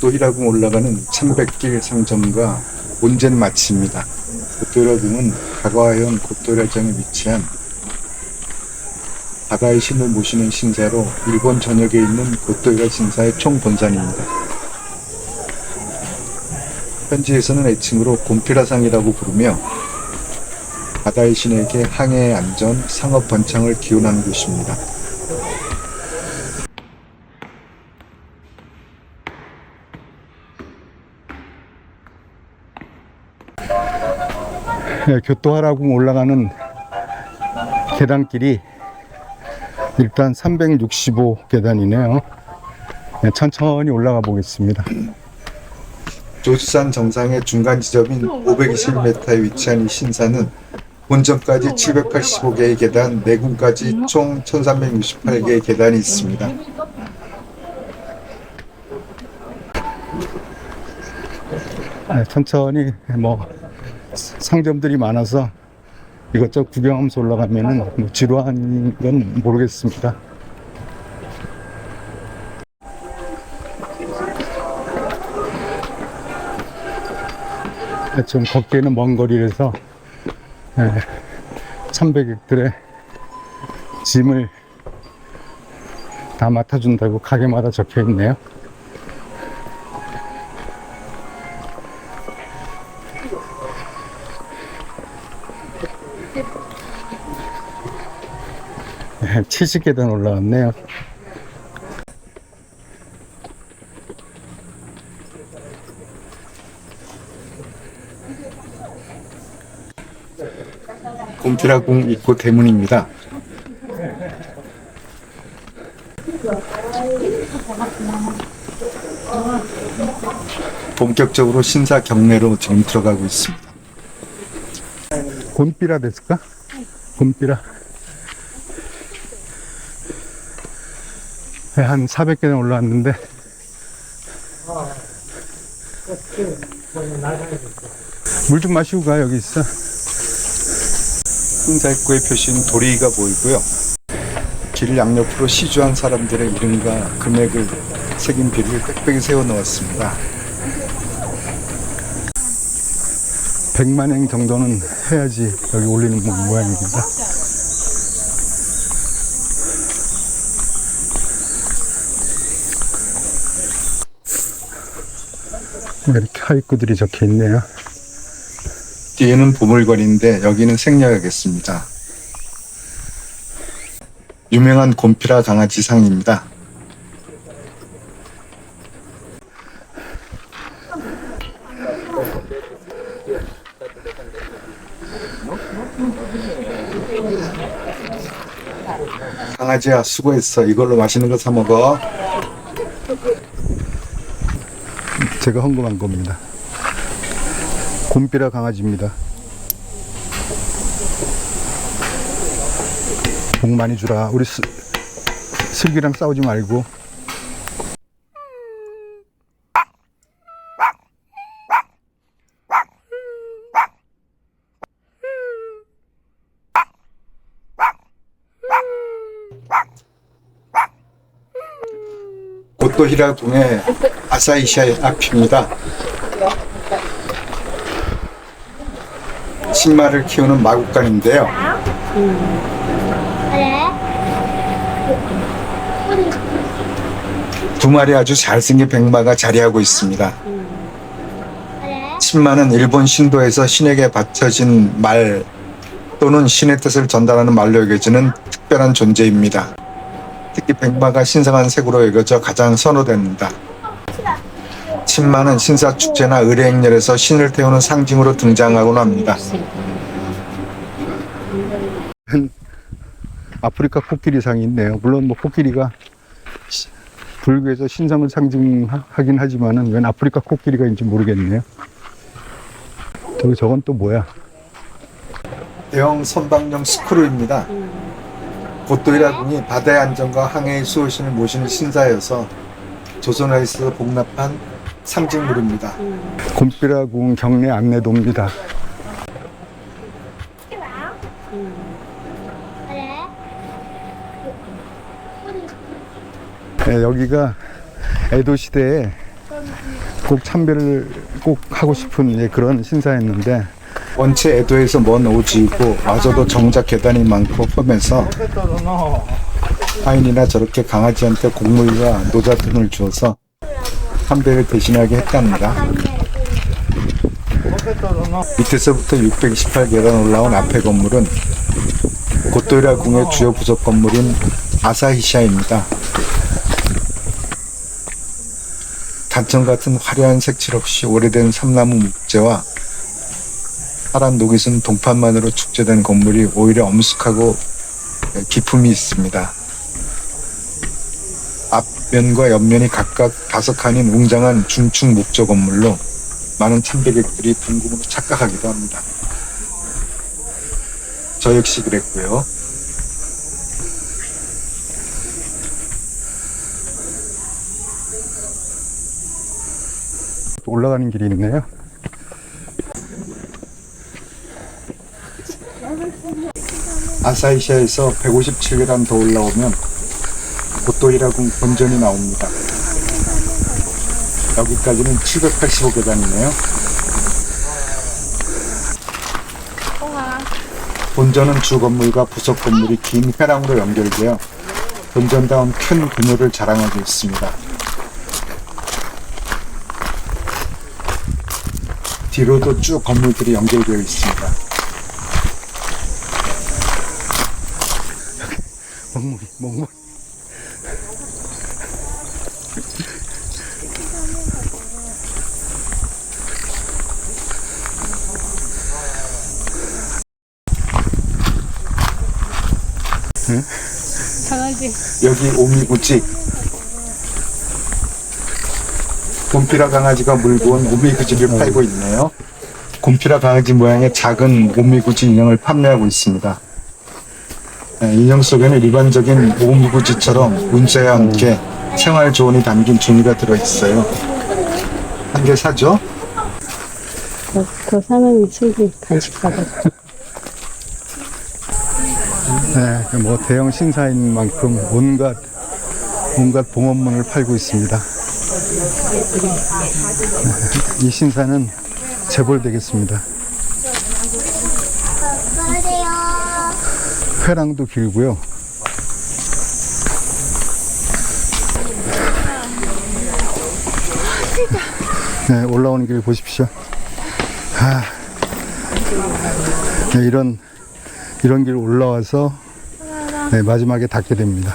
고도희라궁 올라가는 천백길 상점과 온전 마치입니다. 고도희라궁은 가과현 고도희라장에 위치한 바다의 신을 모시는 신사로 일본 전역에 있는 고도희라 신사의 총본산입니다. 현지에서는 애칭으로 곰피라상이라고 부르며 바다의 신에게 항해의 안전, 상업 번창을 기원하는 곳입니다. 교토하라궁 올라가는 계단길이 일단 365 계단이네요. 네, 천천히 올라가 보겠습니다. 조수산 정상의 중간 지점인 521m에 위치한 이 신사는 본점까지 785개의 계단, 내군까지 총 1368개의 계단이 있습니다. 네, 천천히 뭐 상점들이 많아서 이것저것 구경하면서 올라가면은 뭐 지루한 건 모르겠습니다. 네, 좀 걷기에는 먼 거리라서 네, 참배객들의 짐을 다 맡아준다고 가게마다 적혀 있네요. 70계단 올라왔네요. 곰피라궁 입구 대문입니다. 본격적으로 신사 경내로 지금 들어가고 있습니다. 곰피라 됐을까? 곰피라. 한 400개는 올라왔는데. 물 좀 마시고 가 여기 있어. 흥사 입구의 표시는 도리가 보이고요. 길 양옆으로 시주한 사람들의 이름과 금액을 새긴 비를 빽빽이 세워 놓았습니다. 100만 행 정도는 해야지 여기 올리는 모- 모양입니다 이렇게 하이구들이 적혀 있네요. 뒤에는 보물거리인데 여기는 생략하겠습니다. 유명한 곰피라 강아지 상입니다. 강아지야 수고했어. 이걸로 맛있는 거 사 먹어. 제가 헌금한 겁니다. 곰피라 강아지입니다. 복 많이 주라. 우리 슬, 슬기랑 싸우지 말고. 고토히라궁의 아사이샤의 앞입니다. 신마를 키우는 마국간인데요. 두 마리 아주 잘생긴 백마가 자리하고 있습니다. 신마는 일본 신도에서 신에게 바쳐진 말 또는 신의 뜻을 전달하는 말로 여겨지는 특별한 존재입니다. 특히 백마가 신성한 색으로 여겨져 가장 선호됩니다. 신마는 신사 축제나 의례행렬에서 신을 태우는 상징으로 등장하곤 합니다. 아프리카 코끼리상이 있네요. 물론 뭐 코끼리가 시- 불교에서 신성을 상징하긴 하지만은 웬 아프리카 코끼리가인지 모르겠네요. 저기 저건 또 뭐야? 대형 선박용 스크루입니다. 고토이라궁이 바다의 안전과 항해의 수호신을 모시는 신사여서 조선화에서 복납한 상징물입니다. 곰비라궁 경내 안내도입니다. 네, 여기가 에도 시대에 꼭 참배를 꼭 하고 싶은 예, 그런 신사였는데 원체 애도에서 먼 오지이고 마저도 정작 계단이 많고 험해서 하인이나 저렇게 강아지한테 곡물과 노자 등을 주어서 한 배를 대신하게 했답니다. 밑에서부터 628계단 올라온 앞에 건물은 고토이라 궁의 주요 부속 건물인 아사히샤입니다. 단청 같은 화려한 색칠 없이 오래된 삼나무 목재와 파란 녹이 쓴 동판만으로 축제된 건물이 오히려 엄숙하고 기품이 있습니다. 앞면과 옆면이 각각 다섯 칸인 웅장한 중층 목조 건물로 많은 참배객들이 궁금으로 착각하기도 합니다. 저 역시 그랬고요. 올라가는 길이 있네요. 아사히샤에서 157계단 더 올라오면 고토이라궁 본전이 나옵니다. 여기까지는 785계단이네요. 본전은 주 건물과 부속 건물이 긴 회랑으로 연결되어 본전다운 큰 규모를 자랑하고 있습니다. 뒤로도 쭉 건물들이 연결되어 있습니다. 먹물이 먹물. 강아지. 여기 오미구지 곰피라 강아지가 물고 온 오미구지를 팔고 있네요. 곰피라 강아지 모양의 작은 오미구지 인형을 판매하고 있습니다. 네, 인형 속에는 일반적인 오미구지처럼 문자와 함께 생활 조언이 담긴 종이가 들어있어요. 한 개 사죠? 그, 그 사람이 술기 간식 사고. 네, 뭐 대형 신사인 만큼 온갖 온갖 봉헌문을 팔고 있습니다. 네, 이 신사는 재벌 되겠습니다. 회랑도 길고요. 네, 올라오는 길 보십시오. 아, 네, 이런 이런 길 올라와서 네, 마지막에 닿게 됩니다.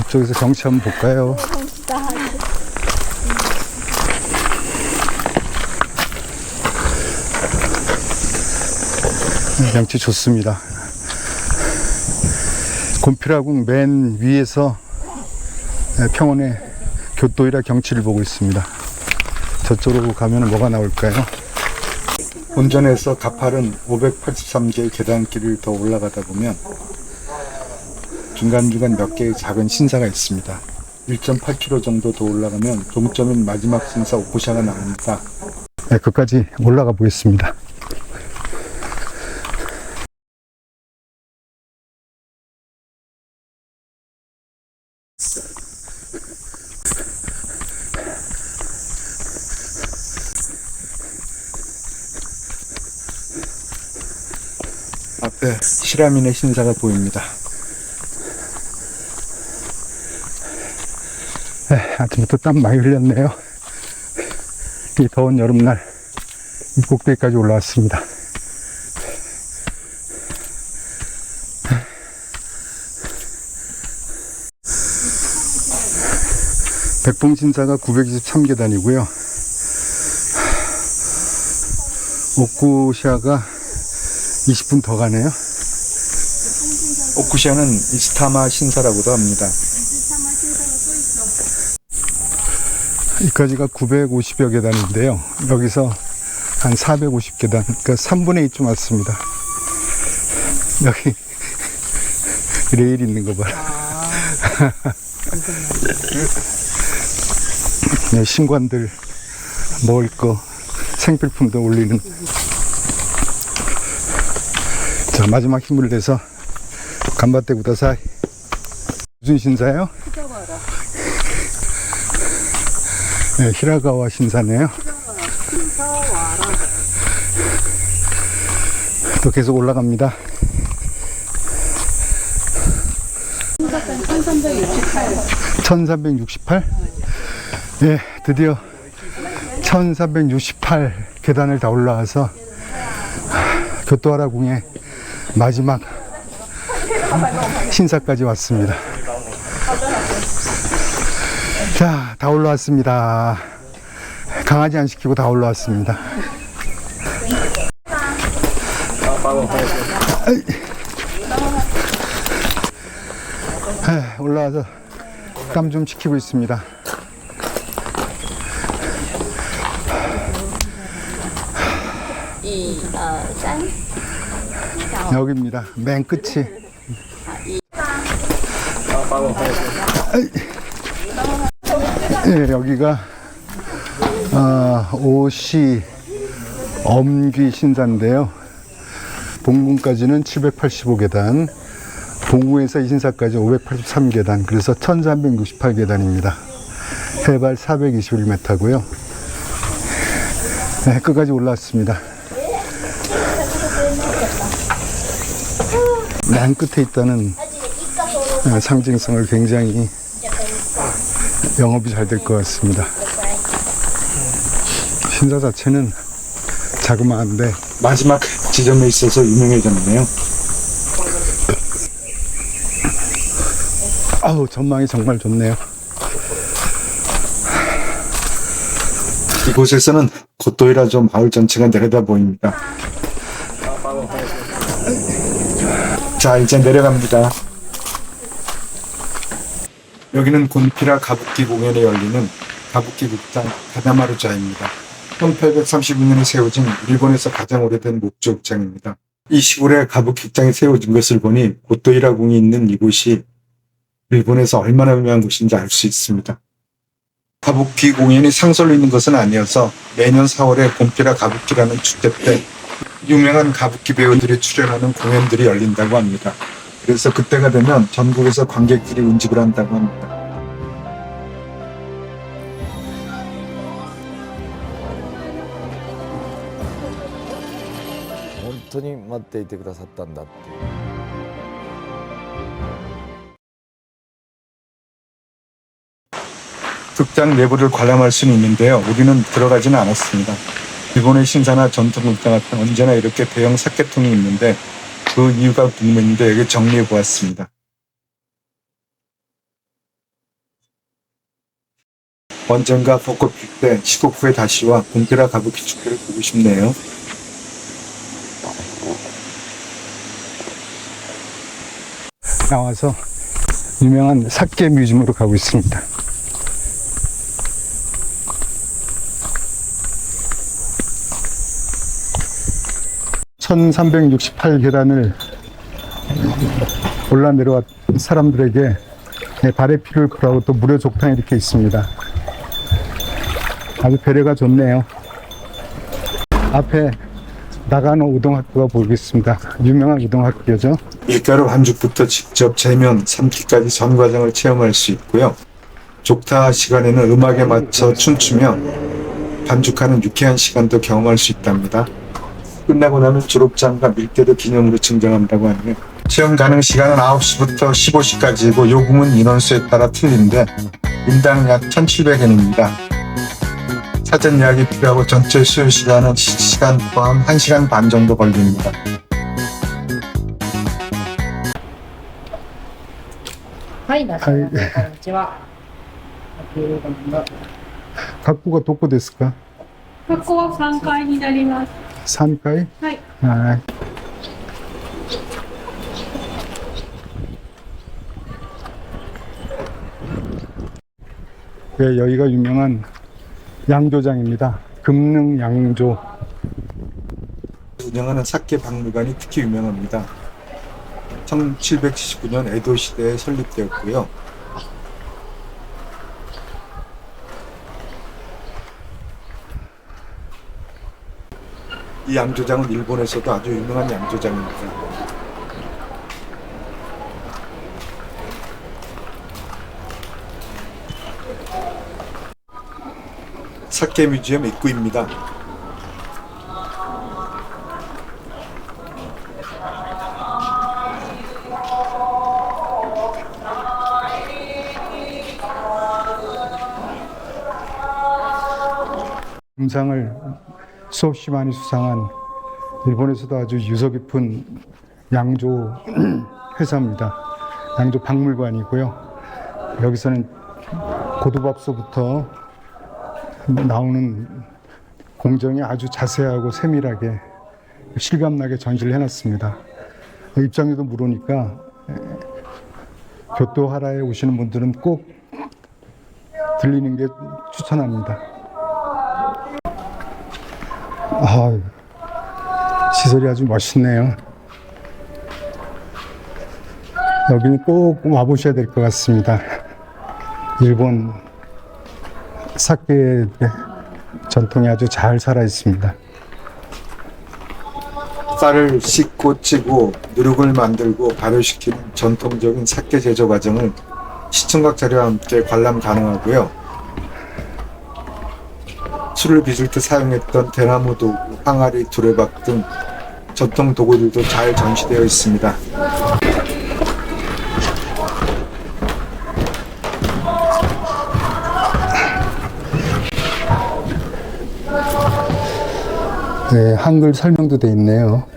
이쪽에서 경치 한번 볼까요? 네, 경치 좋습니다. 곰피라궁 맨 위에서 네, 평원의 교토이라 경치를 보고 있습니다. 저쪽으로 가면 뭐가 나올까요? 본전에서 가파른 583개의 계단길을 더 올라가다 보면 중간중간 몇 개의 작은 신사가 있습니다. 1.8km 정도 더 올라가면 종점인 마지막 신사 오쿠샤가 나옵니다. 네, 끝까지 올라가 보겠습니다. 앞에 시라민의 신사가 보입니다. 네, 아침부터 땀 많이 흘렸네요. 이 더운 여름날 이 꼭대기까지 올라왔습니다. 백봉신사가 923계단이고요. 옥구샤가 20분 더 가네요. 오쿠샤는 이스타마 신사라고도 합니다. 여기까지가 950여 계단인데요. 여기서 한 450계단, 그러니까 3분의 2쯤 왔습니다. 여기 레일 있는 거 봐라. 네, 신관들 먹을 거, 생필품도 올리는. 자, 마지막 힘을 내서 간바테 구다사이. 무슨 신사예요? 네, 히라가와 신사네요. 또 계속 올라갑니다. 1368? 예, 드디어 1368 계단을 다 올라와서 교토하라 궁의 마지막 신사까지 왔습니다. 자, 다 올라왔습니다. 강아지 안 시키고 다 올라왔습니다. 올라와서 땀좀 식히고 있습니다. 여기입니다. 맨 끝이. 예, 여기가 아, 오시 엄귀 신사인데요. 봉궁까지는 785계단, 봉궁에서 이신사까지 583계단, 그래서 1368계단입니다. 해발 421m고요. 네, 끝까지 올라왔습니다. 맨 끝에 있다는 어, 상징성을 굉장히 영업이 잘 될 것 같습니다. 신사 자체는 자그마한데 마지막 지점에 있어서 유명해졌네요. 아우 전망이 정말 좋네요. 이곳에서는 고토이라조 마을 전체가 내려다 보입니다. 자, 이제 내려갑니다. 여기는 곤피라 가부키 공연에 열리는 가부키 극장 가다마루자입니다. 1839년에 세워진 일본에서 가장 오래된 목조 극장입니다. 이 시골에 가부키 극장이 세워진 것을 보니 고토이라 궁이 있는 이곳이 일본에서 얼마나 유명한 곳인지 알 수 있습니다. 가부키 공연이 상설로 있는 것은 아니어서 매년 4월에 곰피라 가부키라는 축제 때 유명한 가부키 배우들이 출연하는 공연들이 열린다고 합니다. 그래서 그때가 되면 전국에서 관객들이 운집을 한다고 합니다. 본토니 맞대이테 그다샀단다 때. 극장 내부를 관람할 수는 있는데요. 우리는 들어가지는 않았습니다. 일본의 신사나 전통극장 같은 언제나 이렇게 대형 사케통이 있는데 그 이유가 궁금했는데 정리해 보았습니다. 언젠가 벚꽃 필때 시국 후에 다시 와 곰피라 가부키 축제를 보고 싶네요. 나와서 유명한 사케 뮤지엄으로 가고 있습니다. (1368) 계단을 올라 내려왔 사람들에게 네, 발에 피를 걸하고 또 무료 족탕이 이렇게 있습니다. 아주 배려가 좋네요. 앞에 나가노 우동학교가 보이겠습니다. 유명한 우동학교죠. 밀가루 반죽부터 직접 재면 삶기까지 전 과정을 체험할 수 있고요. 족타 시간에는 음악에 맞춰 춤추며 반죽하는 유쾌한 시간도 경험할 수 있답니다. 끝나고 나면 졸업장과 밀대도 기념으로 증정한다고 하네요. 체험 가능 시간은 9시부터 15시까지고 요금은 인원수에 따라 틀린데 인당 약 1,700엔입니다. 사전 예약이 필요하고 전체 수요 시간은 시간 포함 1시간 반 정도 걸립니다. はい、なさいませ。こんにちは。 학부가 도코 데스까? ここは3階になります。 산가이? はい。 아, 네, 여기가 유명한 양조장입니다. 금능 양조. 운영하는 사케 박물관이 특히 유명합니다. 1779년 에도 시대에 설립되었고요. 이 양조장은 일본에서도 아주 유명한 양조장입니다. 사케 뮤지엄 입구입니다. 금상을 수없이 많이 수상한 일본에서도 아주 유서 깊은 양조 회사입니다. 양조 박물관이고요. 여기서는 고도박서부터 나오는 공정이 아주 자세하고 세밀하게 실감나게 전시를 해놨습니다. 입장료도 무료니까 에, 교토하라에 오시는 분들은 꼭 들리는 게 추천합니다. 아, 시설이 아주 멋있네요. 여기는 꼭 와보셔야 될 것 같습니다. 일본 사케의 전통이 아주 잘 살아 있습니다. 쌀을 씻고 찌고 누룩을 만들고 발효시키는 전통적인 사케 제조 과정을 시청각 자료와 함께 관람 가능하고요. 술을 빚을 때 사용했던 대나무 도구, 항아리, 두레박 등 전통 도구들도 잘 전시되어 있습니다. 네, 한글 설명도 돼 있네요.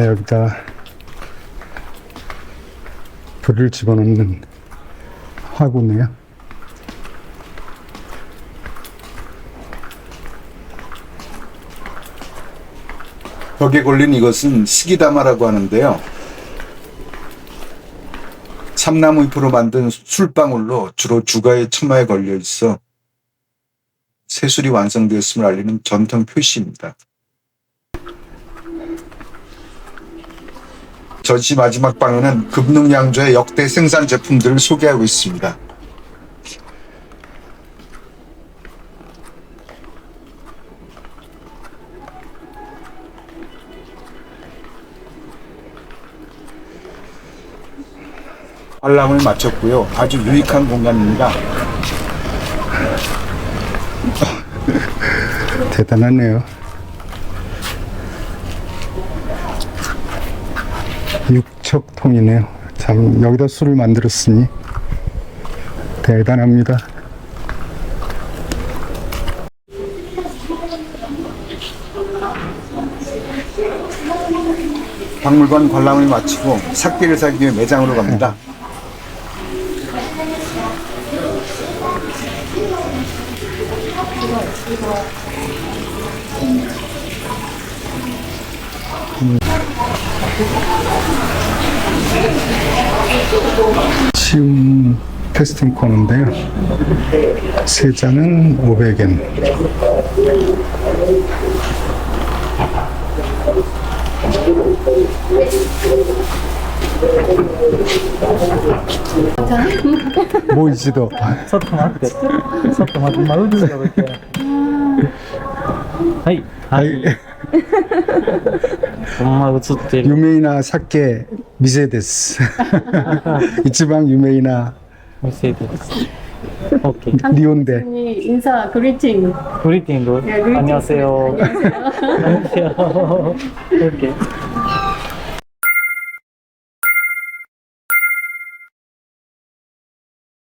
네, 여기다 불을 집어넣는 화구네요. 벽에 걸린 이것은 시기다마라고 하는데요. 참나무 잎으로 만든 술방울로 주로 주가의 처마에 걸려 있어 새술이 완성되었음을 알리는 전통 표시입니다. 전시 마지막 방에는 금능양조의 역대 생산 제품들을 소개하고 있습니다. 관람을 마쳤고요. 아주 유익한 공간입니다. 대단하네요. 척통이네요. 참 여기다 술을 만들었으니 대단합니다. 박물관 관람을 마치고 삭기를 사기 위해 매장으로 갑니다. 치움 테스팅 코너인데요. 세 잔은 500엔. 뭐 이지도 ちょっと待って。ちょっと待って。今、うんちの時。はい。 아이, 정말 映ってる。 유메이나 사케 미세 데스. 이치방 유메이나 店です。OK。 리온데. 이 인사 그리팅. 그리팅도. 네, 그리팅. 안녕하세요. 안녕하세요. OK。